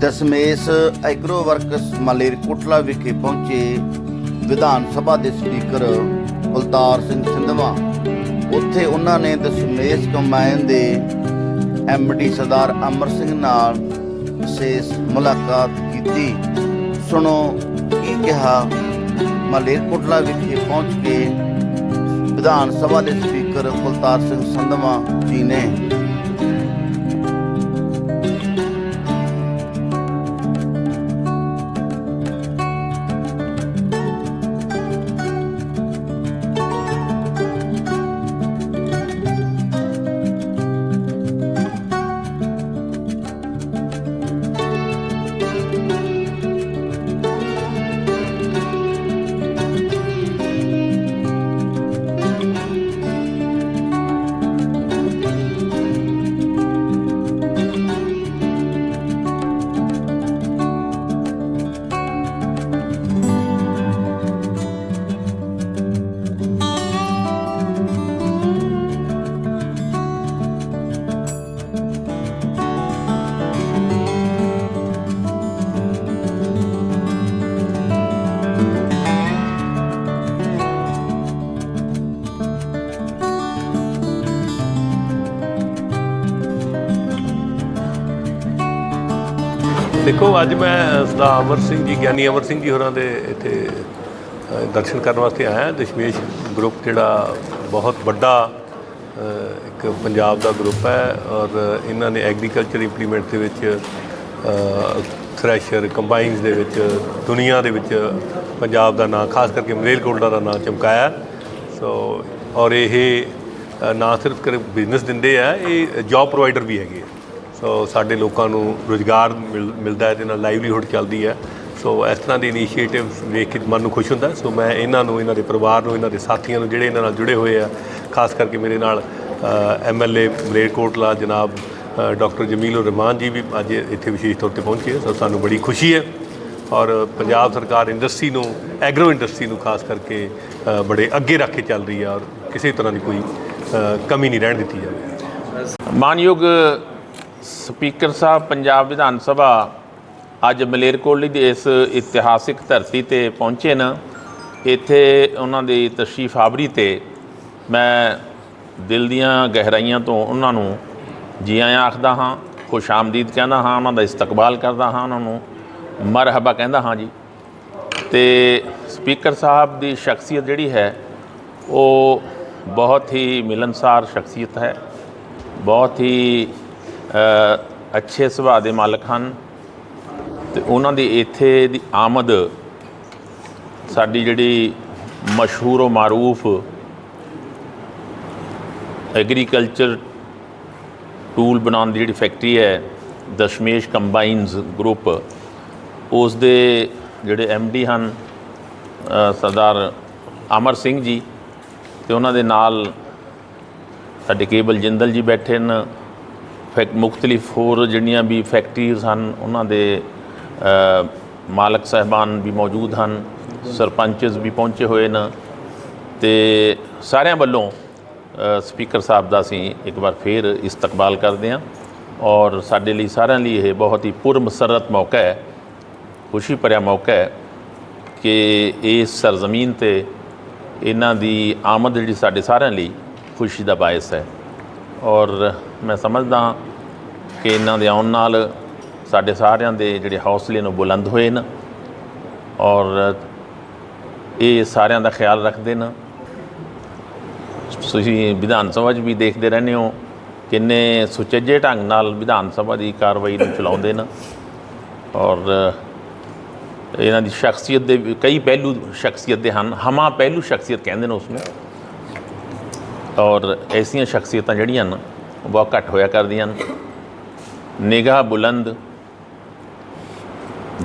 Dasmesh agro works Malerkotla ਵਿਖੇ ਪਹੁੰਚੇ ਵਿਧਾਨ ਸਭਾ ਦੇ ਸਪੀਕਰ ਕੁਲਤਾਰ ਸਿੰਘ ਸਿੰਧਵਾ। ਉੱਥੇ ਉਹਨਾਂ ਨੇ ਦਸਮੇਸ਼ ਕੰਬਾਈਨ ਦੇ ਐਮਡੀ ਸਰਦਾਰ ਅਮਰ ਸਿੰਘ ਨਾਲ ਵਿਸ਼ੇਸ਼ ਮੁਲਾਕਾਤ ਕੀਤੀ। ਸੁਣੋ ਕੀ ਕਿਹਾ ਮਾਲੇਰਕੋਟਲਾ ਵਿਖੇ ਪਹੁੰਚ ਕੇ ਵਿਧਾਨ ਸਭਾ ਦੇ ਸਪੀਕਰ ਕੁਲਤਾਰ ਸਿੰਘ ਸੰਧਵਾ ਜੀ ਨੇ। ਦੇਖੋ, ਅੱਜ ਮੈਂ ਸਰਦਾਰ ਅਮਰ ਸਿੰਘ ਜੀ, ਗਿਆਨੀ ਅਮਰ ਸਿੰਘ ਜੀ ਹੋਰਾਂ ਦੇ ਇੱਥੇ ਦਰਸ਼ਨ ਕਰਨ ਵਾਸਤੇ ਆਇਆ ਦਸ਼ਮੇਸ਼ ਗਰੁੱਪ ਜਿਹੜਾ ਬਹੁਤ ਵੱਡਾ ਇੱਕ ਪੰਜਾਬ ਦਾ ਗਰੁੱਪ ਹੈ ਔਰ ਇਹਨਾਂ ਨੇ ਐਗਰੀਕਲਚਰ ਇੰਪਲੀਮੈਂਟ ਦੇ ਵਿੱਚ ਥ੍ਰੈਸ਼ਰ ਕੰਬਾਈਨਸ ਦੇ ਵਿੱਚ, ਦੁਨੀਆ ਦੇ ਵਿੱਚ ਪੰਜਾਬ ਦਾ ਨਾਂ, ਖਾਸ ਕਰਕੇ ਮਲੇਰਕੋਟਲਾ ਦਾ ਨਾਂ ਚਮਕਾਇਆ। ਸੋ ਔਰ ਇਹ ਨਾ ਸਿਰਫ ਕਰ ਬਿਜ਼ਨਸ ਦਿੰਦੇ ਆ, ਇਹ ਜੌਬ ਪ੍ਰੋਵਾਈਡਰ ਵੀ ਹੈਗੇ ਆ। ਸੋ ਸਾਡੇ ਲੋਕਾਂ ਨੂੰ ਰੋਜ਼ਗਾਰ ਮਿਲ- ਮਿਲਦਾ ਹੈ ਤੇ ਨਾਲ ਲਾਈਵਲੀਹੁੱਡ ਚੱਲਦੀ ਹੈ। ਸੋ ਇਸ ਤਰ੍ਹਾਂ ਦੇ ਇਨੀਸ਼ੀਏਟਿਵਸ ਵੇਖ ਕੇ ਮਨ ਨੂੰ ਖੁਸ਼ ਹੁੰਦਾ ਸੋ ਮੈਂ ਇਹਨਾਂ ਨੂੰ, ਇਹਨਾਂ ਦੇ ਪਰਿਵਾਰ ਨੂੰ, ਇਹਨਾਂ ਦੇ ਸਾਥੀਆਂ ਨੂੰ ਜਿਹੜੇ ਇਹਨਾਂ ਨਾਲ ਜੁੜੇ ਹੋਏ ਆ, ਖਾਸ ਕਰਕੇ ਮੇਰੇ ਨਾਲ ਐਮਐਲਏ ਮਲੇਰਕੋਟਲਾ ਜਨਾਬ ਡਾਕਟਰ ਜਮੀਲ ਰਹਿਮਾਨ ਜੀ ਵੀ ਅੱਜ ਇੱਥੇ ਵਿਸ਼ੇਸ਼ ਤੌਰ ਤੇ ਪਹੁੰਚੇ ਸੋ ਸਾਨੂੰ ਬੜੀ ਖੁਸ਼ੀ ਹੈ। ਔਰ ਪੰਜਾਬ ਸਰਕਾਰ ਇੰਡਸਟਰੀ ਨੂੰ ਐਗਰੋ ਇੰਡਸਟਰੀ ਨੂੰ ਖਾਸ ਕਰਕੇ ਬੜੇ ਅੱਗੇ ਰੱਖ ਕੇ ਚੱਲ ਰਹੀ ਹੈ ਔਰ ਕਿਸੇ ਤਰ੍ਹਾਂ ਦੀ ਕੋਈ ਕਮੀ ਨਹੀਂ ਰਹਿਣ ਦਿੱਤੀ ਜਾਵੇ ਮਾਨਯੋਗ ਸਪੀਕਰ ਸਾਹਿਬ, ਪੰਜਾਬ ਵਿਧਾਨ ਸਭਾ ਅੱਜ ਮਲੇਰਕੋਟਲੀ ਦੀ ਇਸ ਇਤਿਹਾਸਿਕ ਧਰਤੀ ਤੇ ਪਹੁੰਚੇ ਨਾ। ਇੱਥੇ ਉਹਨਾਂ ਦੀ ਤਸ਼ਰੀਫ ਆਵਰੀ ਤੇ ਮੈਂ ਦਿਲ ਦੀਆਂ ਗਹਿਰਾਈਆਂ ਤੋਂ ਉਹਨਾਂ ਨੂੰ ਜੀ ਆਇਆਂ ਆਖਦਾ ਹਾਂ, ਖੁਸ਼ ਆਮਦੀਦ ਕਹਿੰਦਾ ਹਾਂ, ਉਹਨਾਂ ਦਾ ਇਸਤਕਬਾਲ ਕਰਦਾ ਹਾਂ, ਉਹਨਾਂ ਨੂੰ ਮਰਹਬਾ ਕਹਿੰਦਾ ਹਾਂ ਜੀ। ਤੇ ਸਪੀਕਰ ਸਾਹਿਬ ਦੀ ਸ਼ਖਸੀਅਤ ਜਿਹੜੀ ਹੈ, ਉਹ ਬਹੁਤ ਹੀ ਮਿਲਨਸਾਰ ਸ਼ਖਸੀਅਤ ਹੈ। ਬਹੁਤ ਹੀ ਅੱਛੇ ਸੁਭਾਅ ਦੇ ਮਾਲਕ ਹਨ ਤੇ ਉਹਨਾਂ ਦੀ ਇੱਥੇ ਦੀ ਆਮਦ ਸਾਡੀ ਜਿਹੜੀ ਮਸ਼ਹੂਰ ਉਹ ਮਾਰੂਫ ਐਗਰੀਕਲਚਰ ਟੂਲ ਬਣਾਉਣ ਦੀ ਜਿਹੜੀ ਫੈਕਟਰੀ ਹੈ, ਦਸ਼ਮੇਸ਼ ਕੰਬਾਈਨਸ ਗਰੁੱਪ, ਉਸ ਦੇ ਜਿਹੜੇ ਡੀ ਹਨ ਸਰਦਾਰ ਅਮਰ ਸਿੰਘ ਜੀ ਤੇ ਉਹਨਾਂ ਦੇ ਨਾਲ ਸਾਡੇ ਕੇਬਲ ਜਿੰਦਲ ਜੀ ਬੈਠੇ ਨੇ ਫੈਕ ਮੁxtਲਿਫ ਹੋਰ ਜਿਹੜੀਆਂ ਵੀ ਫੈਕਟਰੀਜ਼ ਹਨ, ਉਹਨਾਂ ਦੇ ਮਾਲਕ ਸਹਿਬਾਨ ਵੀ ਮੌਜੂਦ ਹਨ, ਸਰਪੰਚਸ ਵੀ ਪਹੁੰਚੇ ਹੋਏ ਨੇ ਤੇ ਸਾਰਿਆਂ ਵੱਲੋਂ ਸਪੀਕਰ ਸਾਹਿਬ ਦਾ ਅਸੀਂ ਇੱਕ ਵਾਰ ਫੇਰ ਇਸਤਕਬਾਲ ਕਰਦੇ ਹਾਂ ਔਰ ਸਾਡੇ ਲਈ ਸਾਰਿਆਂ ਲਈ ਇਹ ਬਹੁਤ ਹੀ ਪੁਰਮਸਰਤ ਮੌਕਾ ਹੈ, ਖੁਸ਼ੀ ਭਰਿਆ ਮੌਕਾ ਹੈ ਕਿ ਇਸ ਸਰਜ਼ਮੀਨ ਤੇ ਇਹਨਾਂ ਦੀ ਆਮਦ ਜਿਹੜੀ ਸਾਡੇ ਸਾਰਿਆਂ ਲਈ ਖੁਸ਼ੀ ਦਾ ਬਾਇਸ ਹੈ ਔਰ ਮੈਂ ਸਮਝਦਾ ਕਿ ਇਹਨਾਂ ਦੇ ਆਉਣ ਨਾਲ ਸਾਡੇ ਸਾਰਿਆਂ ਦੇ ਜਿਹੜੇ ਹੌਸਲੇ ਨੂੰ ਬੁਲੰਦ ਹੋਏ ਨੇ ਔਰ ਇਹ ਸਾਰਿਆਂ ਦਾ ਖਿਆਲ ਰੱਖਦੇ ਨੇ ਤੁਸੀਂ ਵਿਧਾਨ ਸਭਾ 'ਚ ਵੀ ਦੇਖਦੇ ਰਹਿੰਦੇ ਹੋ, ਕਿੰਨੇ ਸੁਚੱਜੇ ਢੰਗ ਨਾਲ ਵਿਧਾਨ ਸਭਾ ਦੀ ਕਾਰਵਾਈ ਨੂੰ ਚਲਾਉਂਦੇ ਨੇ ਔਰ ਇਹਨਾਂ ਦੀ ਸ਼ਖਸੀਅਤ ਦੇ ਵੀ ਕਈ ਪਹਿਲੂ ਸ਼ਖਸੀਅਤ ਦੇ ਹਨ, ਹਮਾ ਪਹਿਲੂ ਸ਼ਖਸੀਅਤ ਕਹਿੰਦੇ ਨੇ ਉਸ ਨੂੰ ਔਰ ਐਸੀਆਂ ਸ਼ਖਸੀਅਤਾਂ ਜਿਹੜੀਆਂ ਨੇ ਉਹ ਬਹੁਤ ਘੱਟ ਹੋਇਆ ਕਰਦੀਆਂ ਹਨ। ਨਿਗਾਹ ਬੁਲੰਦ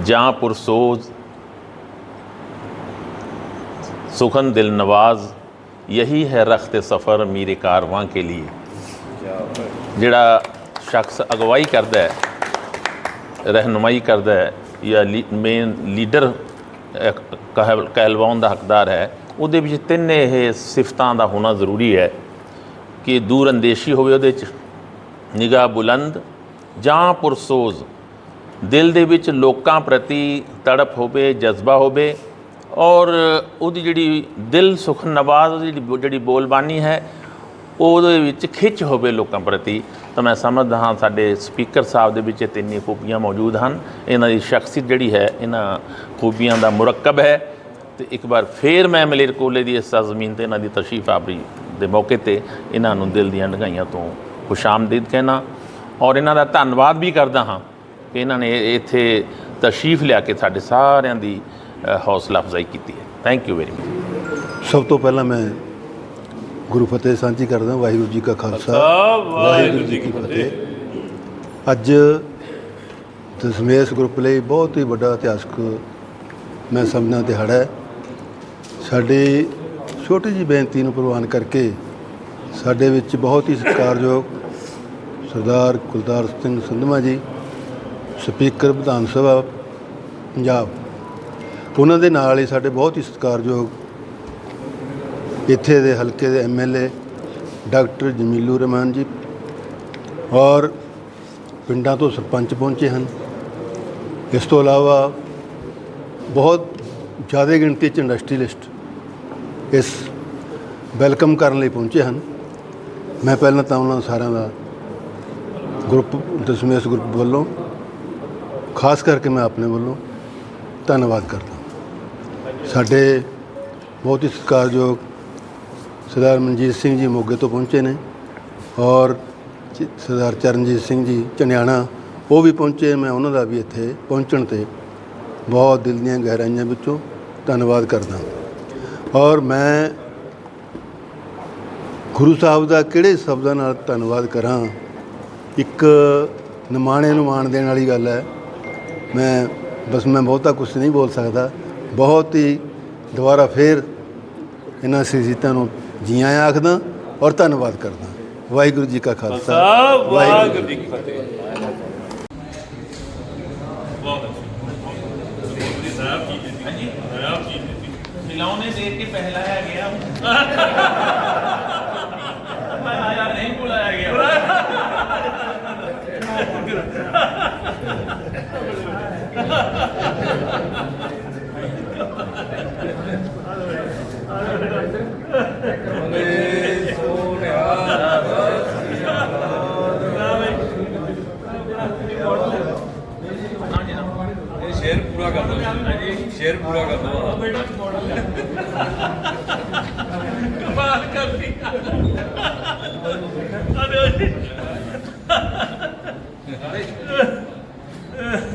ਜਾਂ ਪੁਰਸੋਜ਼ सुखन दिल नवाज यही है रख्त सफ़र मेरे कारवां के लिए ਜਿਹੜਾ ਸ਼ਖਸ ਅਗਵਾਈ ਕਰਦਾ ਹੈ ਰਹਿਨੁਮਾਈ ਕਰਦਾ ਹੈ ਜਾਂ ਮੇਨ ਲੀਡਰ ਕਹਿਲਵਾਉਣ ਦਾ ਹੱਕਦਾਰ ਹੈ ਉਹਦੇ ਵਿੱਚ ਤਿੰਨ ਇਹ ਸਿਫਤਾਂ ਦਾ ਹੋਣਾ ਜ਼ਰੂਰੀ ਹੈ ਕਿ ਦੂਰ ਅੰਦੇਸ਼ੀ ਹੋਵੇ ਉਹਦੇ ਚ ਨਿਗਾਹ ਬੁਲੰਦ ਜਾਂ ਪੁਰਸੋਜ਼ ਦਿਲ ਦੇ ਵਿੱਚ ਲੋਕਾਂ ਪ੍ਰਤੀ ਤੜਪ ਹੋਵੇ, ਜਜ਼ਬਾ ਹੋਵੇ ਔਰ ਉਹਦੀ ਜਿਹੜੀ ਦਿਲ ਸੁਖ ਨਵਾਜ਼ ਉਹਦੀ ਜਿਹੜੀ ਜਿਹੜੀ ਬੋਲਬਾਣੀ ਹੈ, ਉਹਦੇ ਵਿੱਚ ਖਿੱਚ ਹੋਵੇ ਲੋਕਾਂ ਪ੍ਰਤੀ, ਤਾਂ ਮੈਂ ਸਮਝਦਾ ਹਾਂ ਸਾਡੇ ਸਪੀਕਰ ਸਾਹਿਬ ਦੇ ਵਿੱਚ ਇਹ ਤਿੰਨੇ ਖੂਬੀਆਂ ਮੌਜੂਦ ਹਨ। ਇਹਨਾਂ ਦੀ ਸ਼ਖਸੀਅਤ ਜਿਹੜੀ ਹੈ, ਇਹਨਾਂ ਖੂਬੀਆਂ ਦਾ ਮੁਰੱਕਬ ਹੈ। ਤੇ ਇੱਕ ਵਾਰ ਫੇਰ ਮੈਂ ਮਲੇਰਕੋਟਲੇ ਦੀ ਇਸ ਜ਼ਮੀਨ ਤੇ ਇਹਨਾਂ ਦੀ ਤਸ਼ਰੀਫ ਆਵਰੀ ਦੇ ਮੌਕੇ ਤੇ ਇਹਨਾਂ ਨੂੰ ਦਿਲ ਦੀਆਂ ਢਗਾਈਆਂ ਤੋਂ ਖੁਸ਼ਾਮਦੀਦ ਕਹਿਣਾ। ਔਰ ਇਹਨਾਂ ਦਾ ਧੰਨਵਾਦ ਵੀ ਕਰਦਾ ਹਾਂ ਕਿ ਇਹਨਾਂ ਨੇ ਇੱਥੇ ਤਸ਼ਰੀਫ ਲਿਆ ਕੇ ਸਾਡੇ ਸਾਰਿਆਂ ਦੀ ਹੌਸਲਾ ਅਫਜ਼ਾਈ ਕੀਤੀ ਹੈ। ਥੈਂਕ ਯੂ ਵੈਰੀ ਮਚ ਸਭ ਤੋਂ ਪਹਿਲਾਂ ਮੈਂ ਗੁਰੂ ਫਤਿਹ ਸਾਂਝੀ ਕਰਦਾ ਵਾਹਿਗੁਰੂ ਜੀ ਕਾ ਖਾਲਸਾ। ਵਾਹਿਗੁਰੂ ਜੀ ਕੀ ਫਤਿਹ। ਅੱਜ ਦਸਮੇਸ਼ ਗਰੁੱਪ ਲਈ ਬਹੁਤ ਹੀ ਵੱਡਾ ਇਤਿਹਾਸਕ ਮੈਂ ਸਮਝਦਾ ਦਿਹਾੜਾ ਹੈ। ਸਾਡੀ ਛੋਟੀ ਜੀ ਬੇਨਤੀ ਨੂੰ ਪ੍ਰਵਾਨ ਕਰਕੇ ਸਾਡੇ ਵਿੱਚ ਬਹੁਤ ਹੀ ਸਤਿਕਾਰਯੋਗ ਸਰਦਾਰ ਕੁਲਤਾਰ ਸਿੰਘ ਸੰਧਵਾ ਜੀ, ਸਪੀਕਰ ਵਿਧਾਨ ਸਭਾ ਪੰਜਾਬ। ਉਹਨਾਂ ਦੇ ਨਾਲ ਹੀ ਸਾਡੇ ਬਹੁਤ ਹੀ ਸਤਿਕਾਰਯੋਗ ਇੱਥੇ ਦੇ ਹਲਕੇ ਦੇ ਐਮਐਲਏ ਡਾਕਟਰ ਜਮੀਲੂ ਰਹਿਮਾਨ ਜੀ ਔਰ ਪਿੰਡਾਂ ਤੋਂ ਸਰਪੰਚ ਪਹੁੰਚੇ ਹਨ। ਇਸ ਤੋਂ ਇਲਾਵਾ ਬਹੁਤ ਜ਼ਿਆਦਾ ਗਿਣਤੀ 'ਚ ਇੰਡਸਟਰੀਲਿਸਟ ਇਸ ਵੈਲਕਮ ਕਰਨ ਲਈ ਪਹੁੰਚੇ ਹਨ। ਮੈਂ ਪਹਿਲਾਂ ਤਾਂ ਉਹਨਾਂ ਸਾਰਿਆਂ ਦਾ ਗਰੁੱਪ ਦਸਮੇਸ਼ ਗਰੁੱਪ ਵੱਲੋਂ। ਖਾਸ ਕਰਕੇ ਮੈਂ ਆਪਣੇ ਵੱਲੋਂ ਧੰਨਵਾਦ ਕਰਦਾ ਸਾਡੇ ਬਹੁਤ ਹੀ ਸਤਿਕਾਰਯੋਗ ਸਰਦਾਰ ਮਨਜੀਤ ਸਿੰਘ ਜੀ ਮੋਗੇ ਤੋਂ ਪਹੁੰਚੇ ਨੇ ਔਰ ਸਰਦਾਰ ਚਰਨਜੀਤ ਸਿੰਘ ਜੀ ਚਨਿਆਣਾ ਉਹ ਵੀ ਪਹੁੰਚੇ। ਮੈਂ ਉਹਨਾਂ ਦਾ ਵੀ ਇੱਥੇ ਪਹੁੰਚਣ ਤੇ ਬਹੁਤ ਦਿਲ ਦੀਆਂ ਗਹਿਰਾਈਆਂ ਵਿੱਚੋਂ ਧੰਨਵਾਦ ਕਰਦਾ ਔਰ ਮੈਂ ਗੁਰੂ ਸਾਹਿਬ ਦਾ ਕਿਹੜੇ ਸ਼ਬਦਾਂ ਨਾਲ ਧੰਨਵਾਦ ਕਰਾਂ ਇੱਕ ਨਿਮਾਣੇ ਨੂੰ ਮਾਣ ਦੇਣ ਵਾਲੀ ਗੱਲ ਹੈ। ਮੈਂ ਬਸ ਮੈਂ ਬਹੁਤਾ ਕੁਝ ਨਹੀਂ ਬੋਲ ਸਕਦਾ। ਬਹੁਤ ਹੀ ਦੁਬਾਰਾ ਫੇਰ ਇਹਨਾਂ ਸ਼ਖਸੀਅਤਾਂ ਨੂੰ ਜੀ ਆਇਆਂ ਆਖਦਾ ਔਰ ਧੰਨਵਾਦ ਕਰਦਾ। ਵਾਹਿਗੁਰੂ ਜੀ ਕਾ ਖਾਲਸਾ। ਵਾਹਿਗੁਰੂ ਜੀ ਕੀ ਖਿਲੌਣੇ ਦੇਖ ਕੇ ਪਹਿਲਾਇਆ ਗਿਆ ਮੈਂ ਆਇਆ ਨਹੀਂ ਬੁਲਾਇਆ ਗਿਆ ਸ਼ੇਰ ਪੂਰਾ ਕਰ ਦੋ ਸ਼ੇਰ ਪੂਰਾ ਕਰ ਦੋ ਕਮਾਲ ਕਰਦੀ